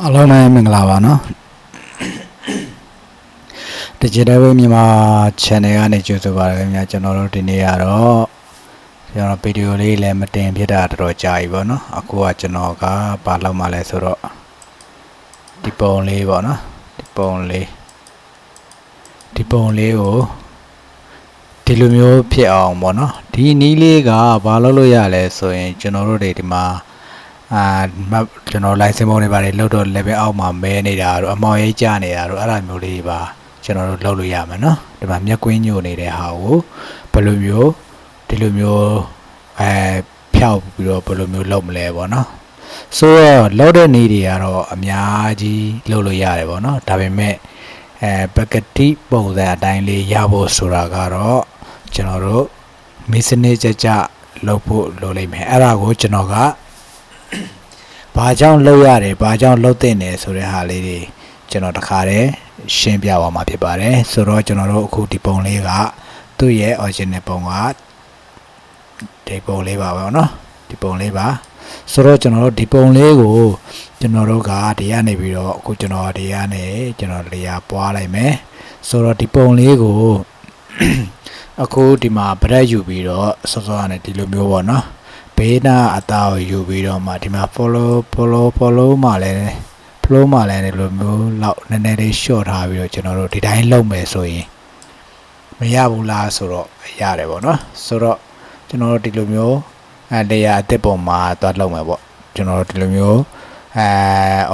အားလုံးပဲမင်္ဂလာပါနော် Digital Way မြန်မာ channel ကနေကြိုဆိုပါရခင်ဗျာကျွန်တော်တို့ဒီနေ့ကတော့ကျွန်တော်ဗီဒီယိုလေးလည်းမတင်ဖြစ်တာတော်တော်ကြာပြီပေါ့နော်အခုကကျွန်တော်ကဘာလုပ်မှလဲဆိုတော့ဒီပုံလေးပေါ့နော်ဒီပုံလေးဒီပုံလေးကိုဒီလိုမျိုးဖြစ်အောင်ပေါ့နော်ဒီနီးလေးကဘာလုပ်လို့ရလဲဆိုရင်ကျွန်တော်တို့တွေဒီမှာ အာမကျွန်တော် license ပုံတွေပါတယ်လောက်တော့ level အောက်မှာမဲနေတာတို့အမောင်ရိပ်ကျနေတာတို့အဲ့ဒါမျိုးလေးပါကျွန်တော်တို့လောက်လို့ရမှာနော်ဒီမှာမျက်ကွင်းညိုနေတဲ့ဟာကိုဘယ်လိုမျိုးဒီလိုမျိုးအဲဖြောက်ပြီးတော့ဘယ်လိုမျိုးလုပ်မလဲပေါ့နော်ဆိုတော့လောက်တဲ့နေတွေကတော့အများကြီးလုပ်လို့ရတယ်ပေါ့နော်ဒါပေမဲ့အဲပကတိပုံစံအတိုင်းလေးရဖို့ဆိုတာကတော့ကျွန်တော်တို့မစ်စနစ်ကြကြလုပ်ဖို့လိုလိမ့်မယ်အဲ့ဒါကိုကျွန်တော်က ဘာကြောင့်လှုပ်ရတယ်ဘာကြောင့်လှုပ်တဲ့နေဆိုတဲ့ဟာလေးတွေကျွန်တော်တခါတည်းရှင်းပြသွားမှာဖြစ်ပါတယ်ဆိုတော့ကျွန်တော်တို့အခုဒီပုံလေးကသူ့ရဲ့ original ပုံကဒီပုံလေးပါပဲเนาะဒီပုံလေးပါဆိုတော့ကျွန်တော်တို့ဒီပုံလေးကိုကျွန်တော်တို့ကဒီကနေပြီးတော့အခုကျွန်တော်ဒီကနေကျွန်တော်လေယာပွားလိုက်မယ်ဆိုတော့ဒီပုံလေးကို အခုဒီမှာဗရက်ယူပြီးတော့စောစောကနေဒီလိုမျိုးပေါ့เนาะ ဘေးနာအသားကိုယူပြီးတော့မှဒီမှာ follow follow follow မှလည်း flow မှလည်းဒီလိုမျိုးလောက်နည်းနည်းလေး short ထားပြီးတော့ကျွန်တော်တို့ဒီတိုင်းလုပ်မယ်ဆိုရင်မရဘူးလားဆိုတော့ရတယ်ပေါ့နော်ဆိုတော့ကျွန်တော်တို့ဒီလိုမျိုးအဲ layer အသစ်ပုံမှာသွားလုပ်မယ်ပေါ့ကျွန်တော်တို့ဒီလိုမျိုးအဲ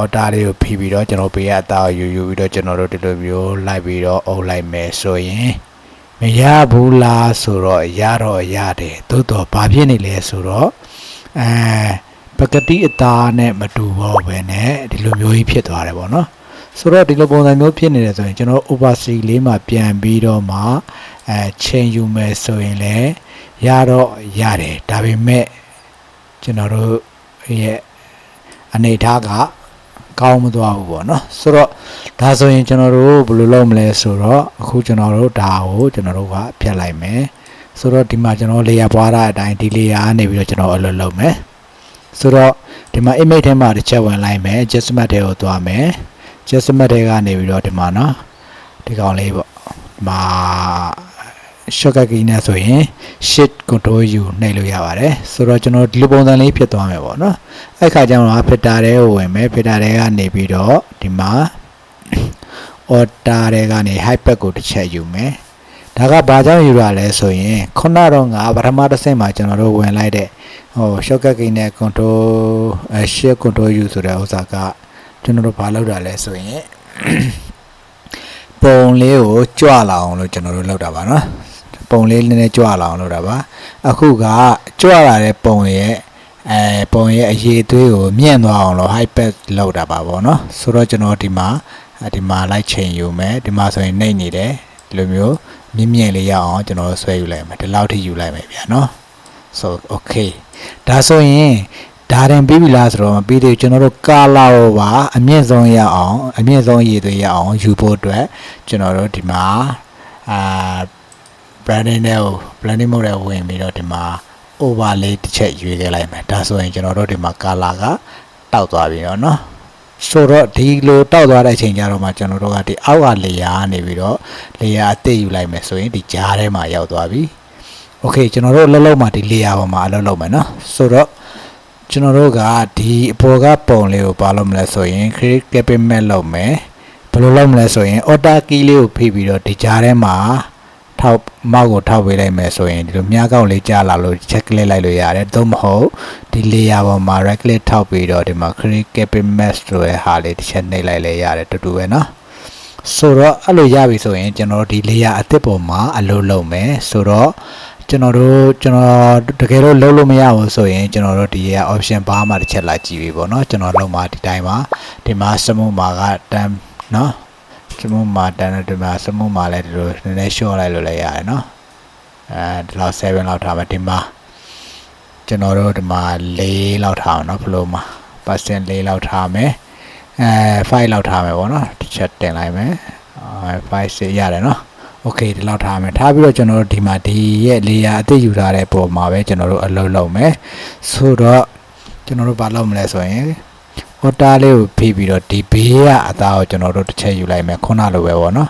order လေးကိုဖိပြီးတော့ကျွန်တော်ဘေးကအသားကိုယူယူပြီးတော့ကျွန်တော်တို့ဒီလိုမျိုးလိုက်ပြီးတော့အုပ်လိုက်မယ်ဆိုရင် မရဘူးလားဆိုတော့ရတော့ရတယ်သို့တော့ဘာဖြစ်နေလဲဆိုတော့အဲပကတိအသားနဲ့မတူတော့ပဲနဲ့ဒီလိုမျိုးကြီးဖြစ်သွားတယ်ပေါ့နော်ဆိုတော့ဒီလိုပုံစံမျိုးဖြစ်နေတယ်ဆိုရင်ကျွန်တော် oversee လေးမှာပြန်ပြီးတော့မှအဲချိန်ယူမယ်ဆိုရင်လည်းရတော့ရတယ်ဒါပေမဲ့ကျွန်တော်တို့ရဲ့အနေထားက ကောင်းမသွားဘူးပေါ့နော်ဆိုတော့ဒါဆိုရင်ကျွန်တော်တို့ဘယ်လိုလုပ်မလဲဆိုတော့အခုကျွန်တော်တို့ဒါကိုကျွန်တော်တို့ကဖြတ်လိုက်မယ်ဆိုတော့ဒီမှာကျွန်တော်လေယာပွားတာအတိုင်းဒီလေယာကနေပြီးတော့ကျွန်တော်အလုပ်လုပ်မယ်ဆိုတော့ဒီမှာ image ထဲမှာတစ်ချက်ဝင်လိုက်မယ် adjustment တွေကိုသွားမယ် adjustment တွေကနေပြီးတော့ဒီမှာနော်ဒီကောင်လေးပေါ့ဒီမှာ shortcut key နဲ့ဆိုရင် shift control u နှိပ်လို့ရပါတယ်ဆိုတော့ကျွန်တော်ဒီလိုပုံစံလေးဖြစ်သွားမယ်ပေါ့နော်အဲ့ခါကျတော့ filter တွေကိုဝင်မယ် filter တွေကနေပြီးတော့ဒီမှာ order တွေကနေ hyper ကိုတစ်ချက်ယူမယ်ဒါကဘာကြောင့်ယူရလဲဆိုရင်ခုနတော့ငါပထမတစ်ဆင့်မှာကျွန်တော်တို့ဝင်လိုက်တဲ့ဟို shortcut key နဲ့ control အဲ shift control u ဆိုတဲ့ဥစ္စာကကျွန်တော်တို့ဘာလုပ်တာလဲဆိုရင်ပုံလေးကိုကြွလာအောင်လို့ကျွန်တော်တို့လုပ်တာပါနော် ပုံလေးနည်းနည်းကြွလာအောင်လုပ်တာပါအခုကကြွလာတဲ့ပုံရဲ့အဲပုံရဲ့အရေးသွေးကိုမြင့်သွားအောင်လို့ hyper လုပ်တာပါဗောနော်ဆိုတော့ကျွန်တော်ဒီမှာဒီမှာလိုက်ချိန်ယူမယ်ဒီမှာဆိုရင်နှိမ့်နေတယ်ဒီလိုမျိုးမြင့်မြင့်လေးရအောင်ကျွန်တော်ဆွဲယူလိုက်မယ်ဒီလောက်ထိယူလိုက်မယ်ဗျာနော် so okay ဒါဆိုရင်ဒါရင်ပြီးပြီလားဆိုတော့မပြီးသေးဘူးကျွန်တော်တို့ကာလာကိုပါအမြင့်ဆုံးရအောင်အမြင့်ဆုံးရည်သွေးရအောင်ယူဖို့အတွက်ကျွန်တော်တို့ဒီမှာအာ branding နဲ့ branding mode နဲ့ဝင်ပြီးတော့ဒီမှာ overlay တစ်ချက်ရွေးခဲ့လိုက်မယ်ဒါဆိုရင်ကျွန်တော်တို့ဒီမှာ color ကတောက်သွားပြီเนาะဆိုတော့ဒီလိုတောက်သွားတဲ့အချိန်ကျတော့မှကျွန်တော်တို့ကဒီအောက်က layer ကနေပြီးတော့ layer အသစ်ယူလိုက်မယ်ဆိုရင်ဒီကြားထဲမှာရောက်သွားပြီ okay ကျွန်တော်တို့အလုပ်လုပ်မှာဒီ layer ပေါ်မှာအလုပ်လုပ်မယ်เนาะဆိုတော့ကျွန်တော်တို့ကဒီအပေါ်ကပုံလေးကိုပါလို့မလဲဆိုရင် create cabinet မဲ့လုပ်မယ်ဘယ်လိုလုပ်မလဲဆိုရင် order key လေးကိုဖိပြီးတော့ဒီကြားထဲမှာ ထောက်မောက်ကိုထောက်ပေးလိုက်မယ်ဆိုရင်ဒီလိုမြားကောက်လေးကြားလာလို့ check ကလေးလိုက်လို့ရတယ်သို့မဟုတ်ဒီ layer ပေါ်မှာ right click ထောက်ပြီးတော့ဒီမှာ create cabinet mesh ဆိုတဲ့ဟာလေးတစ်ချက်နှိပ်လိုက်လဲရတယ်တူတူပဲเนาะဆိုတော့အဲ့လိုရပြီဆိုရင်ကျွန်တော်တို့ဒီ layer အသစ်ပေါ်မှာအလုပ်လုပ်မယ်ဆိုတော့ကျွန်တော်တို့ကျွန်တော်တကယ်လို့လုံးလို့မရဘူးဆိုရင်ကျွန်တော်တို့ဒီက option bar မှာတစ်ချက်လာကြည့်ပြီပေါ့เนาะကျွန်တော်လုံးမှာဒီတိုင်းပါဒီမှာ smooth မှာကတန်းเนาะ စမုမာတန်တဲ့ဒီမှာစမုမာလည်းဒီလိုနည်းနည်း short လိုက်လို့လည်းရတယ်နော်အဲဒီလောက်7လောက်ထားမယ်ဒီမှာကျွန်တော်တို့ဒီမှာ4လောက်ထားအောင်နော် flow မှာ percent 4လောက်ထားမယ်အဲ5လောက်ထားမယ်ပေါ့နော်တစ်ချက်တင်လိုက်မယ်အဲ5စစ်ရတယ်နော်โอเคဒီလောက်ထားမယ်ထားပြီးတော့ကျွန်တော်တို့ဒီမှာဒီရဲ့ layer အသစ်ယူထားတဲ့ပုံမှာပဲကျွန်တော်တို့အလုပ်လုပ်မယ်ဆိုတော့ကျွန်တော်တို့ဘာလုပ်မလဲဆိုရင် အော်တာလေးကိုဖိပြီးတော့ဒီဘေးကအသားကိုကျွန်တော်တို့တစ်ချက်ယူလိုက်မယ်ခုနလိုပဲပေါ့နော်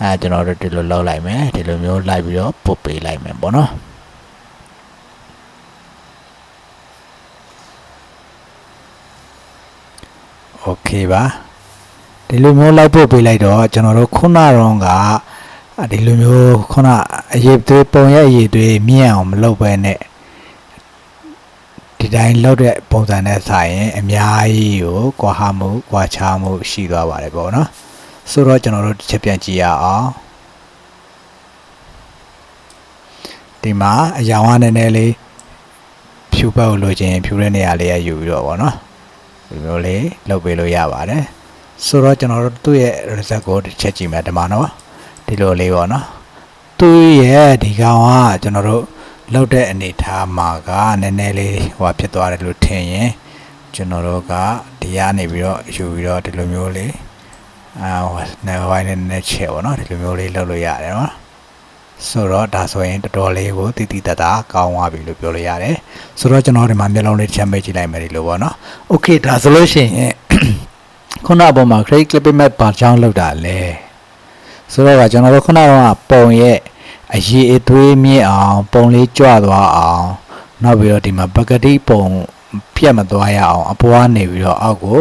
အဲကျွန်တော်တို့ဒီလိုလောက်လိုက်မယ်ဒီလိုမျိုးလိုက်ပြီးတော့ပုတ်ပေးလိုက်မယ်ပေါ့နော်โอเคပါဒီလိုမျိုးလိုက်ပုတ်ပေးလိုက်တော့ကျွန်တော်တို့ခုနတော့ကဒီလိုမျိုးခုနအရေးသွေးပုံရဲ့အရေးသွေးမြင့်အောင်မလုပ်ဘဲနဲ့ ဒီတိုင်းလောက်တဲ့ပုံစံနဲ့ဆိုင်ရင်အများကြီးကိုကွာဟမှုကွာခြားမှုရှိသွားပါတယ်ပေါ့နော်ဆိုတော့ကျွန်တော်တို့တစ်ချက်ပြန်ကြည့်ရအောင်ဒီမှာအယောင်ကနည်းနည်းလေးဖြူပတ်ကိုလိုချင်ဖြူတဲ့နေရာလေးရယူပြီးတော့ပေါ့နော်ဒီလိုလေးလုပ်ပေးလို့ရပါတယ်ဆိုတော့ကျွန်တော်တို့သူ့ရဲ့ result ကိုတစ်ချက်ကြည့်မယ်ဒီမှာနော်ဒီလိုလေးပေါ့နော်သူ့ရဲ့ဒီကောင်ကကျွန်တော်တို့ လောက်တဲ့အနေထားမှာကနည်းနည်းလေးဟိုဖြစ်သွားတယ်လို့ထင်ရင်ကျွန်တော်တို့ကဒီကနေပြီးတော့ယူပြီးတော့ဒီလိုမျိုးလေးအာဟိုနေဝိုင်းနဲ့နည်းချက်ပေါ့နော်ဒီလိုမျိုးလေးလုပ်လို့ရတယ်နော်ဆိုတော့ဒါဆိုရင်တော်တော်လေးကိုတည်တည်တတ်တာကောင်းသွားပြီလို့ပြောလို့ရတယ်ဆိုတော့ကျွန်တော်ဒီမှာမျက်လုံးလေးချမ်းပေးကြည့်လိုက်မယ်ဒီလိုပေါ့နော်โอเคဒါဆိုလို့ရှိရင် ခုနအပေါ်မှာ create clipping map ဘာကြောင်းလောက်တာလဲဆိုတော့ကကျွန်တော်တို့ခုနကပုံရဲ့ အရေးအသွေးမြင့်အောင်ပုံလေးကြွသွားအောင်နောက်ပြီးတော့ဒီမှာပကတိပုံပြတ်မသွားရအောင်အပေါ်ကနေပြီးတော့အောက်ကို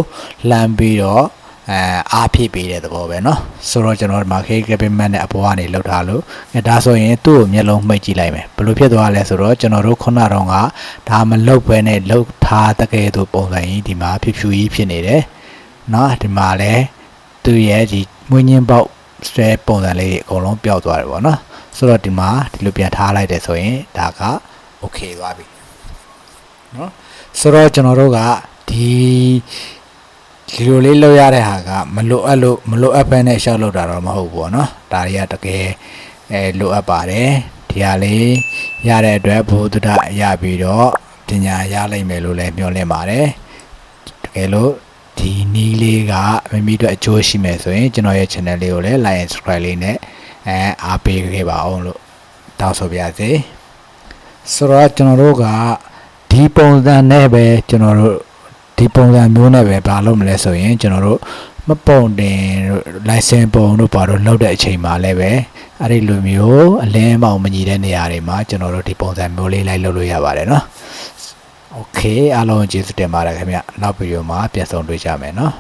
လှမ်းပြီးတော့အဲအားဖြည့်ပေးတဲ့သဘောပဲเนาะဆိုတော့ကျွန်တော်ဒီမှာ create clipping map နဲ့အပေါ်ကနေလောက်ထားလို့အဲဒါဆိုရင်သူ့ကိုမျက်လုံးမှိတ်ကြည့်လိုက်မယ်ဘယ်လိုဖြစ်သွားလဲဆိုတော့ကျွန်တော်တို့ခုနတော့ကဒါမလုတ်ပဲနဲ့လုတ်ထားတကယ်သူပုံစံကြီးဒီမှာဖြူဖြူကြီးဖြစ်နေတယ် เนาะဒီမှာလဲသူ့ရဲ့ဒီမွေးညင်းပေါက်ဆွဲပုံစံလေးအကုန်လုံးပျောက်သွားတယ်ပေါ့เนาะ ဆိုတော့ဒီမှာဒီလိုပြန်ထားလိုက်တယ်ဆိုရင်ဒါက okay သွားပြီเนาะဆိုတော့ကျွန်တော်တို့ကဒီဒီလိုလေးလောက်ရတဲ့ဟာကမလိုအပ်လို့မလိုအပ်ဘဲနဲ့ရှောက်လောက်တာတော့မဟုတ်ဘူးပေါ့เนาะဒါတွေကတကယ်အဲလိုအပ်ပါတယ်ဒီဟာလေးရတဲ့အတွက်ဘုဒ္ဓရပြီးတော့ပညာရလိုက်မယ်လို့လည်းမျှော်လင့်ပါတယ်တကယ်လို့ဒီနီးလေးကမမီတို့အကျိုးရှိမယ်ဆိုရင်ကျွန်တော်ရဲ့ channel လေးကိုလည်း like and subscribe လေးနဲ့ အဲအားပေးခဲ့ပါအောင်လို့တောင်းဆိုပါရစေဆိုတော့ကျွန်တော်တို့ကဒီပုံစံနဲ့ပဲကျွန်တော်တို့ဒီပုံစံမျိုးနဲ့ပဲဘာလုပ်မလဲဆိုရင်ကျွန်တော်တို့မပုံတင်တို့ license ပုံတို့ပါတော့လောက်တဲ့အချိန်မှာလည်းပဲအဲ့ဒီလိုမျိုးအလင်းမောင်မညီတဲ့နေရာတွေမှာကျွန်တော်တို့ဒီပုံစံမျိုးလေးလိုက်လုပ်လို့ရပါတယ်နော် okay အားလုံးကျေးဇူးတင်ပါတယ်ခင်ဗျနောက်ဗီဒီယိုမှာပြန်ဆုံတွေ့ကြမယ်နော်